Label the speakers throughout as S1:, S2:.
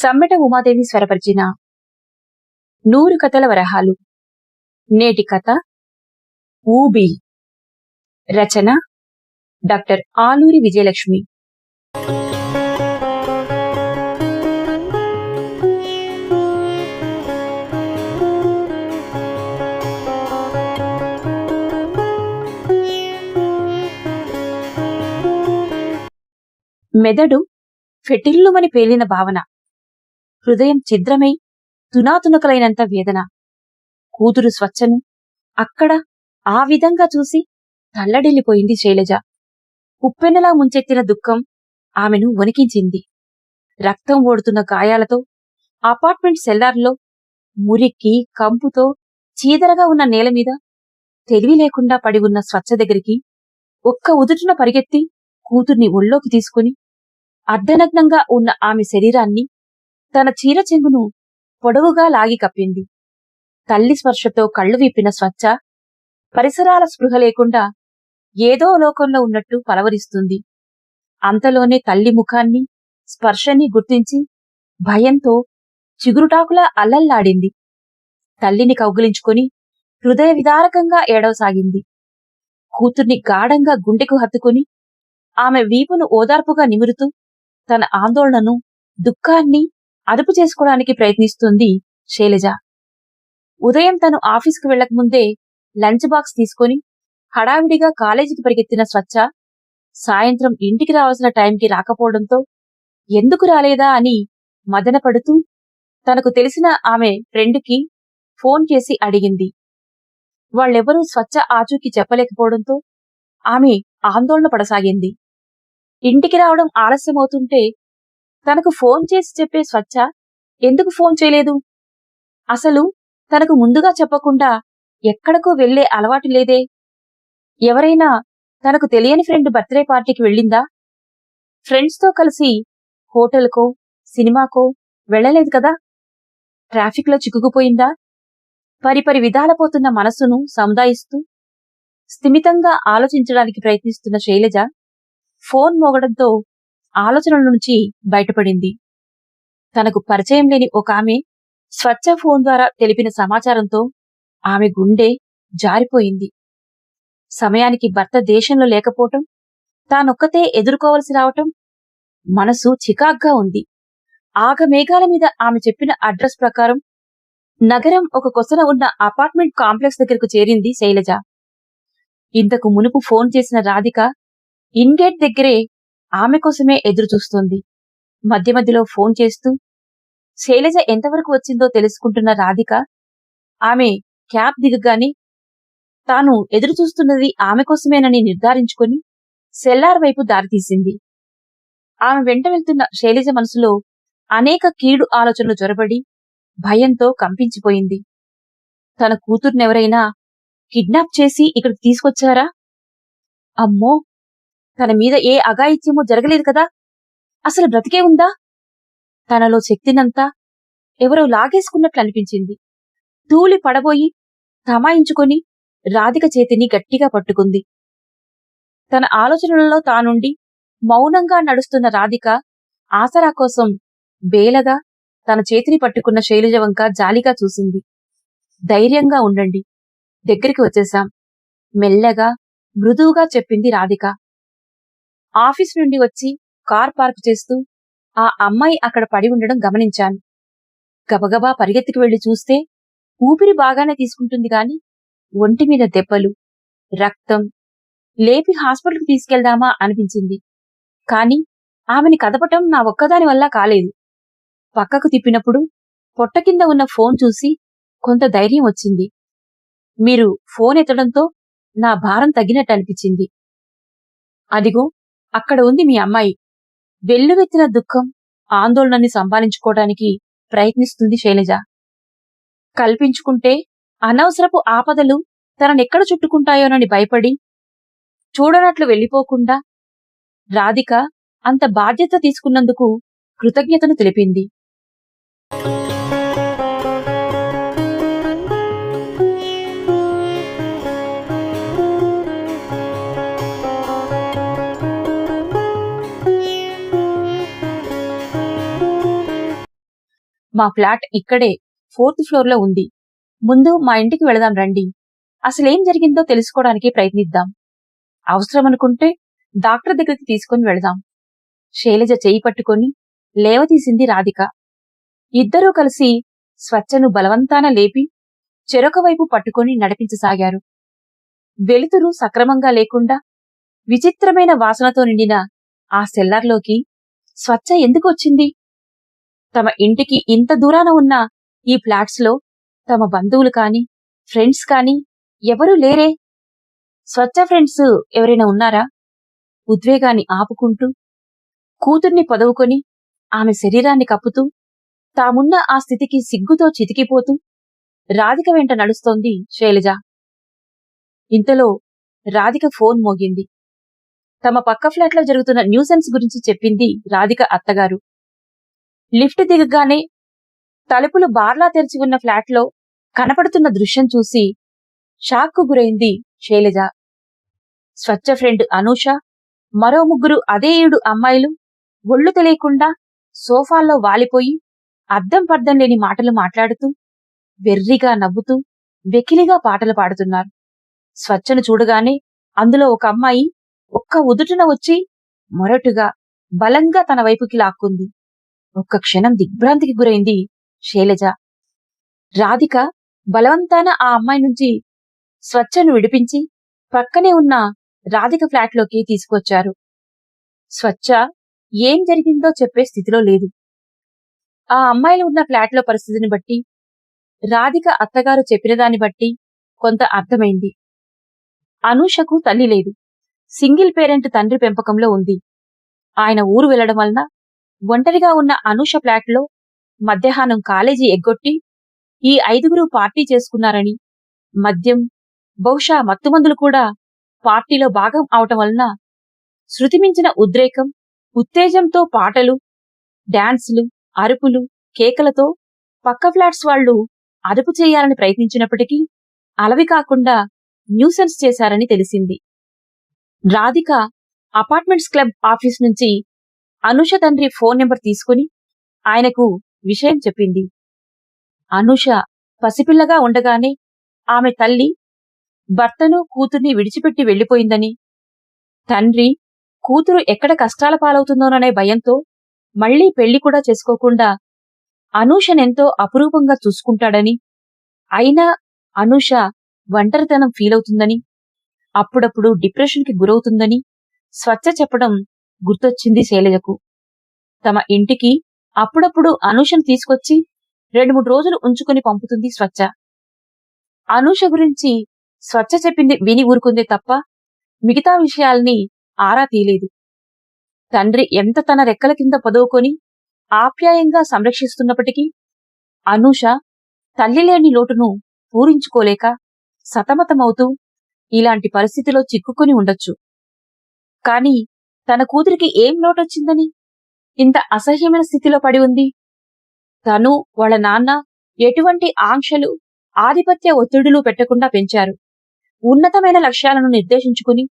S1: సమ్మెట ఉమాదేవి స్వరపరిచిన నూరు కథల వరహాలు. నేటి కథ ఊబి. రచన డాక్టర్ ఆలూరి విజయలక్ష్మి. మెదడు ఫెటిల్లుమని పేలిన భావన. హృదయం ఛిద్రమై తునాతునకలైనంత వేదన. కూతురు స్వచ్ఛను అక్కడ ఆ విధంగా చూసి తల్లడిల్లిపోయింది శైలజ. ఉప్పెనలా ముంచెత్తిన దుఃఖం ఆమెను వణికించింది. రక్తం ఓడుతున్న గాయాలతో అపార్ట్మెంట్ సెల్లార్లో మురికి కంపుతో చీదరగా ఉన్న నేల మీద తెలివి లేకుండా పడి ఉన్న స్వచ్ఛ దగ్గరికి ఒక్క ఉదుటున పరిగెత్తి కూతుర్ని ఒళ్ళోకి తీసుకుని అర్ధనగ్నంగా ఉన్న ఆమె శరీరాన్ని తన చీర చెంగును పొడవుగా లాగి కప్పింది. తల్లి స్పర్శతో కళ్ళు విప్పిన స్వచ్ఛ పరిసరాల స్పృహ లేకుండా ఏదో లోకంలో ఉన్నట్టు పలవరిస్తుంది. అంతలోనే తల్లి ముఖాన్ని స్పర్శని గుర్తించి భయంతో చిగురుటాకులా అల్లల్లాడింది. తల్లిని కౌగిలించుకొని హృదయ విదారకంగా ఏడవసాగింది. కూతుర్ని గాఢంగా గుండెకు హత్తుకుని ఆమె వీపును ఓదార్పుగా నిమురుతూ తన ఆందోళనను దుఃఖాన్ని అదుపు చేసుకోవడానికి ప్రయత్నిస్తుంది శైలజ. ఉదయం తను ఆఫీస్కు వెళ్ళకముందే లంచ్ బాక్స్ తీసుకొని హడావిడిగా కాలేజీకి పరిగెత్తిన స్వచ్ఛ సాయంత్రం ఇంటికి రావాల్సిన టైంకి రాకపోవడంతో ఎందుకు రాలేదా అని మదనపడుతూ తనకు తెలిసిన ఆమె ఫ్రెండ్కి ఫోన్ చేసి అడిగింది. వాళ్ళెవరూ స్వచ్ఛ ఆచూకీ చెప్పలేకపోవడంతో ఆమె ఆందోళన పడసాగింది. ఇంటికి రావడం ఆలస్యమవుతుంటే తనకు ఫోన్ చేసి చెప్పే స్వచ్ఛ ఎందుకు ఫోన్ చేయలేదు? అసలు తనకు ముందుగా చెప్పకుండా ఎక్కడకో వెళ్ళే అలవాటు లేదే. ఎవరైనా తనకు తెలియని ఫ్రెండ్ బర్త్డే పార్టీకి వెళ్ళిందా? ఫ్రెండ్స్తో కలిసి హోటల్కో సినిమాకో వెళ్ళలేదు కదా? ట్రాఫిక్లో చిక్కుకుపోయిందా? పరిపరి విధాల పోతున్న మనస్సును సముదాయిస్తూ స్థిమితంగా ఆలోచించడానికి ప్రయత్నిస్తున్న శైలజ ఫోన్ మోగడంతో ఆలోచనల నుంచి బయటపడింది. తనకు పరిచయం లేని ఒక ఆమె స్వచ్ఛ ఫోన్ ద్వారా తెలిపిన సమాచారంతో ఆమె గుండె జారిపోయింది. సమయానికి భర్త దేశంలో లేకపోవటం తానొక్కతే ఎదుర్కోవలసి రావటం మనసు చికాగ్గా ఉంది. ఆగ మేఘాల మీద ఆమె చెప్పిన అడ్రస్ ప్రకారం నగరం ఒక కొసన ఉన్న అపార్ట్మెంట్ కాంప్లెక్స్ దగ్గరకు చేరింది శైలజ. ఇంతకు మునుపు ఫోన్ చేసిన రాధిక ఇన్గేట్ దగ్గరే ఆమె కోసమే ఎదురు చూస్తోంది మధ్య మధ్యలో ఫోన్ చేస్తూ శైలజ ఎంతవరకు వచ్చిందో తెలుసుకుంటున్న రాధిక. ఆమె క్యాబ్ దిగగానే తాను ఎదురు చూస్తున్నది ఆమె కోసమేనని నిర్ధారించుకొని సెల్లార్ వైపు దారితీసింది. ఆమె వెంట వెళ్తున్న శైలజ మనసులో అనేక కీడు ఆలోచనలు జొరబడి భయంతో కంపించిపోయింది. తన కూతుర్నెవరైనా కిడ్నాప్ చేసి ఇక్కడికి తీసుకొచ్చారా? అమ్మో! తన మీద ఏ అఘాయిత్యమో జరగలేదు కదా? అసలు బ్రతికే ఉందా? తనలో శక్తినంతా ఎవరో లాగేసుకున్నట్లు అనిపించింది. తూలి పడబోయి తమాయించుకొని రాధిక చేతిని గట్టిగా పట్టుకుంది. తన ఆలోచనలలో తానుండి మౌనంగా నడుస్తున్న రాధిక ఆసరా కోసం బేలగా తన చేతిని పట్టుకున్న శైలజ వంక జాలిగా చూసింది. ధైర్యంగా ఉండండి. దగ్గరికి వచ్చేశాం. మెల్లగా మృదువుగా చెప్పింది రాధిక. ఆఫీస్ నుండి వచ్చి కార్ పార్క్ చేస్తూ ఆ అమ్మాయి అక్కడ పడి ఉండడం గమనించాను. గబగబా పరిగెత్తికి వెళ్ళి చూస్తే ఊపిరి బాగానే తీసుకుంటుంది గాని ఒంటి మీద దెబ్బలు రక్తం లేపి హాస్పిటల్కి తీసుకెళ్దామా అనిపించింది. కాని ఆమెని కదపటం నా ఒక్కదాని వల్ల కాలేదు. పక్కకు తిప్పినప్పుడు పొట్ట కింద ఉన్న ఫోన్ చూసి కొంత ధైర్యం వచ్చింది. మీరు ఫోన్ ఎత్తడంతో నా భారం తగ్గినట్టు అనిపించింది. అదిగో అక్కడ ఉంది మీ అమ్మాయి. వెల్లువెత్తిన దుఃఖం ఆందోళనని సంపాదించుకోవటానికి ప్రయత్నిస్తుంది శైలజ. కల్పించుకుంటే అనవసరపు ఆపదలు తననెక్కడ చుట్టుకుంటాయోనని భయపడి చూడనట్లు వెళ్ళిపోకుండా రాధిక అంత బాధ్యత తీసుకున్నందుకు కృతజ్ఞతను తెలిపింది. మా ఫ్లాట్ ఇక్కడే ఫోర్త్ ఫ్లోర్లో ఉంది. ముందు మా ఇంటికి వెళదాం రండి. అసలేం జరిగిందో తెలుసుకోవడానికి ప్రయత్నిద్దాం. అవసరమనుకుంటే డాక్టర్ దగ్గరికి తీసుకుని వెళదాం. శైలజ చేయి పట్టుకొని లేవతీసింది రాధిక. ఇద్దరూ కలిసి స్వచ్ఛను బలవంతాన లేపి చెరొక వైపు పట్టుకొని నడిపించసాగారు. వెలుతురు సక్రమంగా లేకుండా విచిత్రమైన వాసనతో నిండిన ఆ సెల్లార్లోకి స్వచ్ఛ ఎందుకు వచ్చింది? తమ ఇంటికి ఇంత దూరాన ఉన్న ఈ ఫ్లాట్స్లో తమ బంధువులు కాని ఫ్రెండ్స్ కాని ఎవరూ లేరే. స్వచ్ఛ ఫ్రెండ్స్ ఎవరైనా ఉన్నారా? ఉద్వేగాన్ని ఆపుకుంటూ కూతుర్ని పొదవుకొని ఆమె శరీరాన్ని కప్పుతూ తామున్న ఆ స్థితికి సిగ్గుతో చితికిపోతూ రాధిక వెంట నడుస్తోంది శైలజ. ఇంతలో రాధిక ఫోన్ మోగింది. తమ పక్క ఫ్లాట్లో జరుగుతున్న న్యూసెన్స్ గురించి చెప్పింది రాధిక అత్తగారు. లిఫ్ట్ దిగగానే తలుపులు బార్లా తెరిచి ఉన్న ఫ్లాట్లో కనపడుతున్న దృశ్యం చూసి షాక్కు గురైంది శైలజ. స్వచ్ఛ ఫ్రెండ్ అనూష మరో ముగ్గురు అదే ఏడు అమ్మాయిలు ఒళ్ళు తెలియకుండా సోఫాల్లో వాలిపోయి అద్దం పర్థం లేని మాటలు మాట్లాడుతూ వెర్రిగా నవ్వుతూ వెకిలిగా పాటలు పాడుతున్నారు. స్వచ్ఛను చూడగానే అందులో ఒక అమ్మాయి ఒక్క ఉదుటున వచ్చి మొరటుగా బలంగా తన వైపుకి లాక్కుంది. ఒక్క క్షణం దిగ్భ్రాంతికి గురైంది శైలజ. రాధిక బలవంతాన ఆ అమ్మాయి నుంచి స్వచ్ఛను విడిపించి పక్కనే ఉన్న రాధిక ఫ్లాట్లోకి తీసుకొచ్చారు స్వచ్ఛ ఏం జరిగిందో చెప్పే స్థితిలో లేదు. ఆ అమ్మాయిలు ఉన్న ఫ్లాట్లో పరిస్థితిని బట్టి రాధిక అత్తగారు చెప్పిన దాన్ని బట్టి కొంత అర్థమైంది. అనూషకు తల్లి లేదు. సింగిల్ పేరెంట్ తండ్రి పెంపకంలో ఉంది. ఆయన ఊరు వెళ్ళడం వలన ఒంటరిగా ఉన్న అనూష ఫ్లాట్లో మధ్యాహ్నం కాలేజీ ఎగ్గొట్టి ఈ ఐదుగురు పార్టీ చేసుకున్నారని మద్యం బహుశా మత్తుమందులు కూడా పార్టీలో భాగం అవటం వలన శృతిమించిన ఉద్రేకం ఉత్తేజంతో పాటలు డాన్సులు అరుపులు కేకలతో పక్క ఫ్లాట్స్ వాళ్ళు అదుపు చేయాలని ప్రయత్నించినప్పటికీ అలవి కాకుండా న్యూసెన్స్ చేశారని తెలిసింది. రాధిక అపార్ట్మెంట్స్ క్లబ్ ఆఫీస్ నుంచి అనుష తండ్రి ఫోన్ నెంబర్ తీసుకుని ఆయనకు విషయం చెప్పింది. అనుష పసిపిల్లగా ఉండగానే ఆమె తల్లి భర్తను కూతుర్ని విడిచిపెట్టి వెళ్ళిపోయిందని తండ్రి కూతురు ఎక్కడ కష్టాల పాలవుతుందోననే భయంతో మళ్ళీ పెళ్ళి కూడా చేసుకోకుండా అనూషనెంతో అపురూపంగా చూసుకుంటాడని అయినా అనూష ఒంటరితనం ఫీలవుతుందని అప్పుడప్పుడు డిప్రెషన్కి గురవుతుందని స్వచ్ఛ చెప్పడం గుర్తొచ్చింది శైలజకు. తమ ఇంటికి అప్పుడప్పుడు అనూషను తీసుకొచ్చి రెండు మూడు రోజులు ఉంచుకుని పంపుతుంది స్వచ్ఛ. అనూష గురించి స్వచ్ఛ చెప్పింది విని ఊరుకుందే తప్ప మిగతా విషయాల్ని ఆరా తీయలేదు. తండ్రి ఎంత తన రెక్కల కింద పదువుకొని ఆప్యాయంగా సంరక్షిస్తున్నప్పటికీ అనూష తల్లి లేని లోటును పూరించుకోలేక సతమతమవుతూ ఇలాంటి పరిస్థితిలో చిక్కుకుని ఉండొచ్చు. కాని తన కూతురికి ఏం లోటొచ్చిందని ఇంత అసహ్యమైన స్థితిలో పడి ఉంది. తను వాళ్ళ నాన్న ఎటువంటి ఆంక్షలు ఆధిపత్య ఒత్తిడులు పెట్టకుండా పెంచారు. ఉన్నతమైన లక్ష్యాలను నిర్దేశించుకుని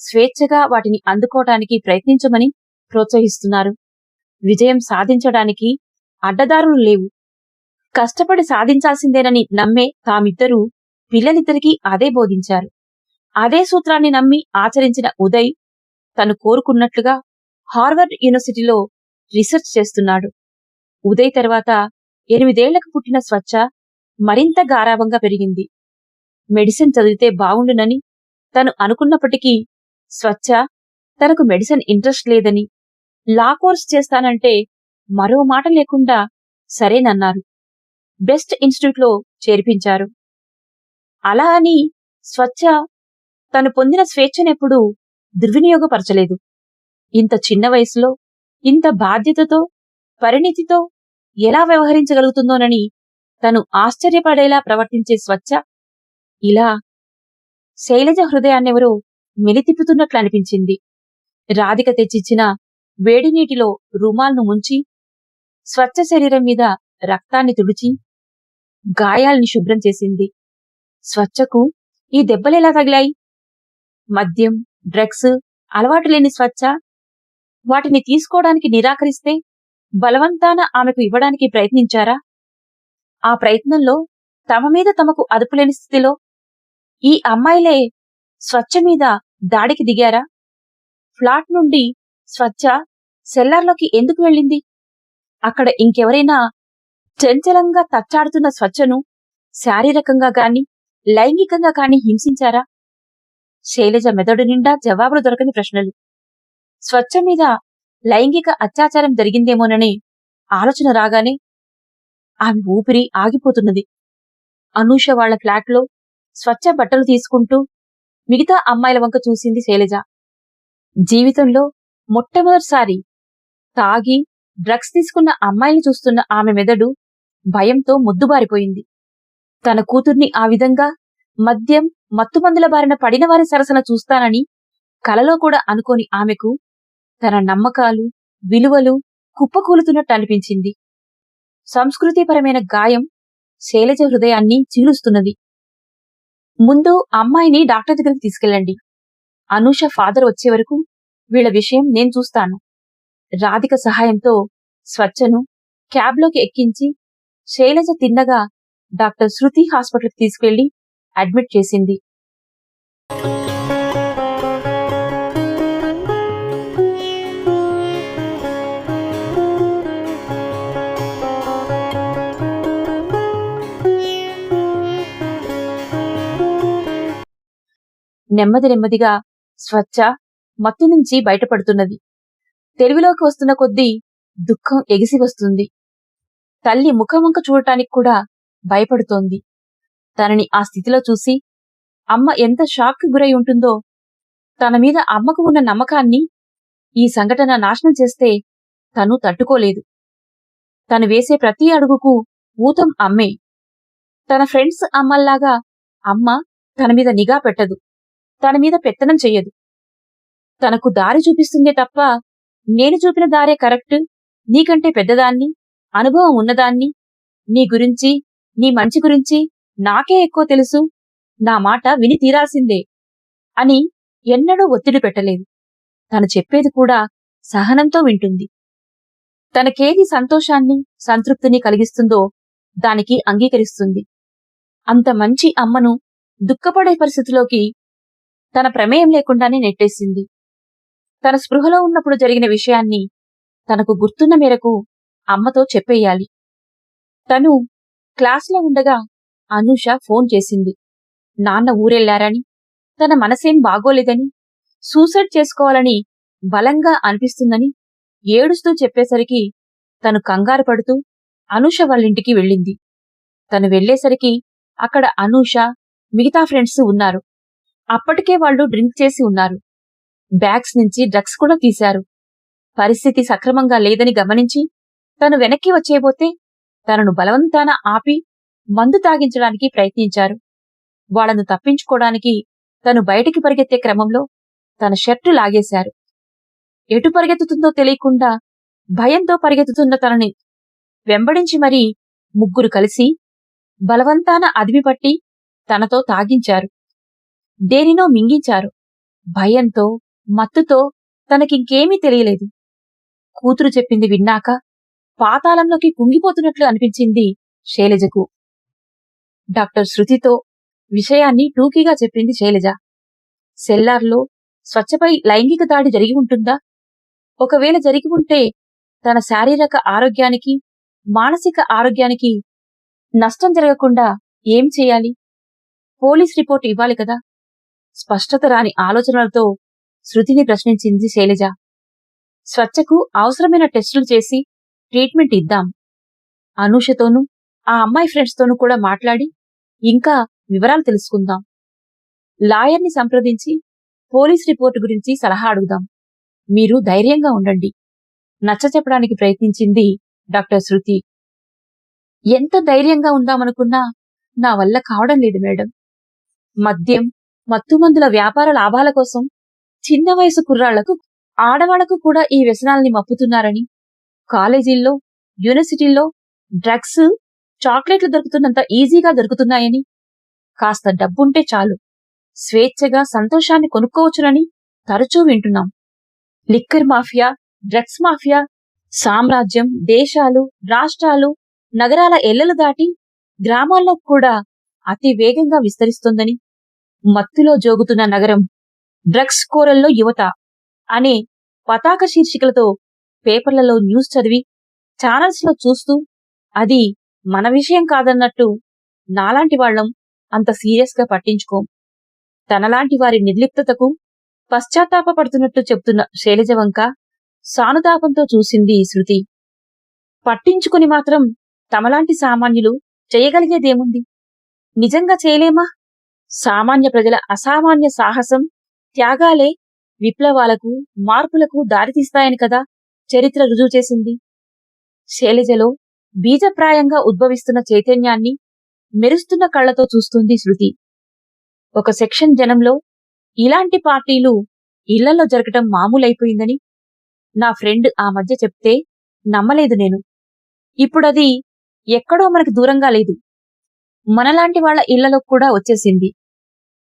S1: స్వేచ్ఛగా వాటిని అందుకోవటానికి ప్రయత్నించమని ప్రోత్సహిస్తున్నారు. విజయం సాధించడానికి అడ్డదారులు లేవు. కష్టపడి సాధించాల్సిందేనని నమ్మే తామిద్దరూ పిల్లలిద్దరికీ అదే బోధించారు. అదే సూత్రాన్ని నమ్మి ఆచరించిన ఉదయ్ తను కోరుకున్నట్లుగా హార్వర్డ్ యూనివర్సిటీలో రీసెర్చ్ చేస్తున్నాడు. ఉదయ్ తర్వాత ఎనిమిదేళ్ళకు పుట్టిన స్వచ్ఛ మరింత గారాభంగా పెరిగింది. మెడిసిన్ చదివితే బావుండునని తను అనుకున్నప్పటికీ స్వచ్ఛ తనకు మెడిసిన్ ఇంట్రెస్ట్ లేదని లా కోర్స్ చేస్తానంటే మరో మాట లేకుండా సరేనన్నారు. బెస్ట్ ఇన్స్టిట్యూట్లో చేర్పించారు. అలా అని స్వచ్ఛ తను పొందిన స్వేచ్ఛనెప్పుడూ దుర్వినియోగపరచలేదు. ఇంత చిన్న వయసులో ఇంత బాధ్యతతో పరిణితితో ఎలా వ్యవహరించగలుగుతుందోనని తను ఆశ్చర్యపడేలా ప్రవర్తించే స్వచ్ఛ ఇలా శైలజ హృదయాన్నెవరో మెలితిప్పుతున్నట్లు అనిపించింది రాధిక తెచ్చిచ్చిన వేడి నీటిలో రుమాల్ను ముంచి స్వచ్ఛ శరీరం మీద రక్తాన్ని తుడిచి గాయాల్ని శుభ్రం చేసింది. స్వచ్ఛకు ఈ దెబ్బలేలా తగిలాయి? మద్యం డ్రగ్స్ అలవాటు లేని స్వచ్ఛ వాటిని తీసుకోవడానికి నిరాకరిస్తే బలవంతాన ఆమెకు ఇవ్వడానికి ప్రయత్నించారా? ఆ ప్రయత్నంలో తమ మీద తమకు అదుపులేని స్థితిలో ఈ అమ్మాయిలే స్వచ్ఛ మీద దాడికి దిగారా? ఫ్లాట్ నుండి స్వచ్ఛ సెల్లార్లోకి ఎందుకు వెళ్ళింది? అక్కడ ఇంకెవరైనా చంచలంగా తచ్చాడుతున్న స్వచ్ఛను శారీరకంగా గాని లైంగికంగా కాని హింసించారా? శైలజ మెదడు నిండా జవాబులు దొరకని ప్రశ్నలు. స్వచ్ఛ మీద లైంగిక అత్యాచారం జరిగిందేమోనని ఆలోచన రాగానే ఆమె ఊపిరి ఆగిపోతున్నది. అనూష వాళ్ళ ఫ్లాట్లో స్వచ్ఛ బట్టలు తీసుకుంటూ మిగతా అమ్మాయిల వంక చూసింది శైలజ. జీవితంలో మొట్టమొదటిసారి తాగి డ్రగ్స్ తీసుకున్న అమ్మాయిని చూస్తున్న ఆమె మెదడు భయంతో ముద్దుబారిపోయింది. తన కూతుర్ని ఆ విధంగా మద్యం మత్తుమందుల బారిన పడిన వారి సరసన చూస్తానని కలలో కూడా అనుకోని ఆమెకు తన నమ్మకాలు విలువలు కుప్పకూలుతున్నట్టు అనిపించింది. సంస్కృతిపరమైన గాయం శైలజ హృదయాన్ని చీలుస్తున్నది. ముందు అమ్మాయిని డాక్టర్ దగ్గరికి తీసుకెళ్ళండి. అనూష ఫాదర్ వచ్చే వరకు వీళ్ళ విషయం నేను చూస్తాను. రాధిక సహాయంతో స్వచ్ఛను క్యాబ్లోకి ఎక్కించి శైలజ తిన్నగా డాక్టర్ శృతి హాస్పిటల్కి తీసుకెళ్ళి అడ్మిట్ చేసింది. నెమ్మది నెమ్మదిగా స్వచ్ఛ మత్తు నుంచి బయటపడుతున్నది. తెలుగులోకి వస్తున్న కొద్దీ దుఃఖం ఎగిసి వస్తుంది. తల్లి ముఖముఖ చూడటానికి కూడా భయపడుతోంది. తనని ఆ స్థితిలో చూసి అమ్మ ఎంత షాక్ గురై ఉంటుందో. తన మీద అమ్మకు ఉన్న నమ్మకాన్ని ఈ సంఘటన నాశనం చేస్తే తను తట్టుకోలేదు. తను వేసే ప్రతి అడుగుకు ఊతం అమ్మే. తన ఫ్రెండ్స్ అమ్మల్లాగా అమ్మ తన మీద నిఘా పెట్టదు. తన మీద పెత్తనం చెయ్యదు. తనకు దారి చూపిస్తుందే తప్ప నేను చూపిన దారే కరెక్ట్. నీకంటే పెద్దదాన్ని అనుభవం ఉన్నదాన్ని నీ గురించి నీ మంచి గురించి నాకే ఎక్కువ తెలుసు. నా మాట విని తీరాల్సిందే అని ఎన్నడూ ఒత్తిడి పెట్టలేదు. తను చెప్పేది కూడా సహనంతో వింటుంది. తనకేది సంతోషాన్ని సంతృప్తిని కలిగిస్తుందో దానికి అంగీకరిస్తుంది. అంత మంచి అమ్మను దుఃఖపడే పరిస్థితిలోకి తన ప్రమేయం లేకుండానే నెట్టేసింది. తన స్పృహలో ఉన్నప్పుడు జరిగిన విషయాన్ని తనకు గుర్తున్న మేరకు అమ్మతో చెప్పేయాలి. తను క్లాస్లో ఉండగా అనూష ఫోన్ చేసింది. నాన్న ఊరెళ్ళారని తన మనసేం బాగోలేదని సూసైడ్ చేసుకోవాలని బలంగా అనిపిస్తుందని ఏడుస్తూ చెప్పేసరికి తను కంగారు పడుతూ అనూష వాళ్ళింటికి వెళ్ళింది. తను వెళ్ళేసరికి అక్కడ అనూష మిగతా ఫ్రెండ్స్ ఉన్నారు. అప్పటికే వాళ్ళు డ్రింక్ చేసి ఉన్నారు. బ్యాగ్స్ నుంచి డ్రగ్స్ కూడా తీశారు. పరిస్థితి సక్రమంగా లేదని గమనించి తను వెనక్కి వచ్చేబోతే తనను బలవంతాన ఆపి మందు తాగించడానికి ప్రయత్నించారు. వాళ్ళను తప్పించుకోవడానికి తను బయటికి పరిగెత్తే క్రమంలో తన షర్టు లాగేశారు. ఎటు పరిగెత్తుతుందో తెలియకుండా భయంతో పరిగెత్తుతున్న తనని వెంబడించి మరీ ముగ్గురు కలిసి బలవంతాన అదిమిపట్టి తనతో తాగించారు. దేనినో మింగించారు. భయంతో మత్తుతో తనకింకేమీ తెలియలేదు. కూతురు చెప్పింది విన్నాక పాతాళంలోకి కుంగిపోతున్నట్లు అనిపించింది శైలజకు. డాక్టర్ శృతితో విషయాన్ని టూకీగా చెప్పింది శైలజ. సెల్లార్లో స్వచ్ఛపై లైంగిక దాడి జరిగి ఉంటుందా? ఒకవేళ జరిగి ఉంటే తన శారీరక ఆరోగ్యానికి మానసిక ఆరోగ్యానికి నష్టం జరగకుండా ఏం చేయాలి? పోలీస్ రిపోర్ట్ ఇవ్వాలి కదా? స్పష్టత రాని ఆలోచనలతో శృతిని ప్రశ్నించింది శైలజ. స్వచ్ఛకు అవసరమైన టెస్టులు చేసి ట్రీట్మెంట్ ఇద్దాం. అనూషతోనూ ఆ అమ్మాయి ఫ్రెండ్స్తోనూ కూడా మాట్లాడి ఇంకా వివరాలు తెలుసుకుందాం. లాయర్ని సంప్రదించి పోలీస్ రిపోర్టు గురించి సలహా అడుగుదాం. మీరు ధైర్యంగా ఉండండి. నచ్చ చెప్పడానికి ప్రయత్నించింది డాక్టర్ శృతి. ఎంత ధైర్యంగా ఉందామనుకున్నా నా వల్ల కావడం లేదు మేడం. మద్యం మత్తుమందుల వ్యాపార లాభాల కోసం చిన్న వయసు కుర్రాళ్ళకు ఆడవాళ్ళకు కూడా ఈ వ్యసనాల్ని మప్పుతున్నారని కాలేజీల్లో యూనివర్సిటీల్లో డ్రగ్స్ చాక్లెట్లు దొరుకుతున్నంత ఈజీగా దొరుకుతున్నాయని. కాస్త డబ్బుంటే చాలు. స్వేచ్ఛగా సంతోషాన్ని కొనుక్కోవచ్చునని తరచూ వింటున్నాం. లిక్కర్ మాఫియా డ్రగ్స్ మాఫియా సామ్రాజ్యం దేశాలు రాష్ట్రాలు నగరాల ఎల్లలు దాటి గ్రామాల్లో కూడా అతి వేగంగా విస్తరిస్తోందని. మత్తులో జోగుతున్న నగరం డ్రగ్స్ కోరల్లో యువత అనే పతాక శీర్షికలతో పేపర్లలో న్యూస్ చదివి ఛానల్స్లో చూస్తూ అది మన విషయం కాదన్నట్టు నాలాంటి వాళ్ళం అంత సీరియస్గా పట్టించుకోం. తనలాంటి వారి నిర్లిప్తతకు పశ్చాత్తాపడుతున్నట్టు చెప్తున్న శైలజ వంక సానుతాపంతో చూసింది శృతి. పట్టించుకుని మాత్రం తమలాంటి సామాన్యులు చేయగలిగేదేముంది? నిజంగా చేయలేమా? సామాన్య ప్రజల అసామాన్య సాహసం త్యాగాలే విప్లవాలకు మార్పులకు దారితీస్తాయని కదా చరిత్ర రుజువు చేసింది. శైలజలో బీజప్రాయంగా ఉద్భవిస్తున్న చైతన్యాన్ని మెరుస్తున్న కళ్ళతో చూస్తుంది శృతి. ఒక సెక్షన్ జనంలో ఇలాంటి పార్టీలు ఇళ్ళలో జరగటం మామూలైపోయిందని నా ఫ్రెండ్ ఆ మధ్య చెప్తే నమ్మలేదు నేను. ఇప్పుడది ఎక్కడో మనకి దూరంగా లేదు. మనలాంటి వాళ్ళ ఇళ్ళలో కూడా వచ్చేసింది.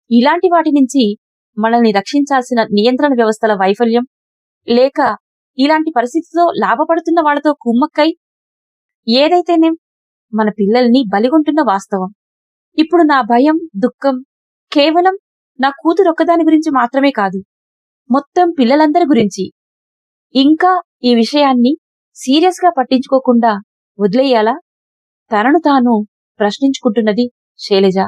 S1: ఇలాంటి వాటి నుంచి మనల్ని రక్షించాల్సిన నియంత్రణ వ్యవస్థల వైఫల్యం లేక ఇలాంటి పరిస్థితితో లాభపడుతున్న వాళ్ళతో కుమ్మక్కై ఏదైతేనేం మన పిల్లల్ని బలిగొంటున్న వాస్తవం. ఇప్పుడు నా భయం దుఃఖం కేవలం నా కూతురు ఒక్కదాని గురించి మాత్రమే కాదు మొత్తం పిల్లలందరి గురించి. ఇంకా ఈ విషయాన్ని సీరియస్గా పట్టించుకోకుండా వదిలేయాలా? తనను తాను ప్రశ్నించుకుంటున్నది శైలజ.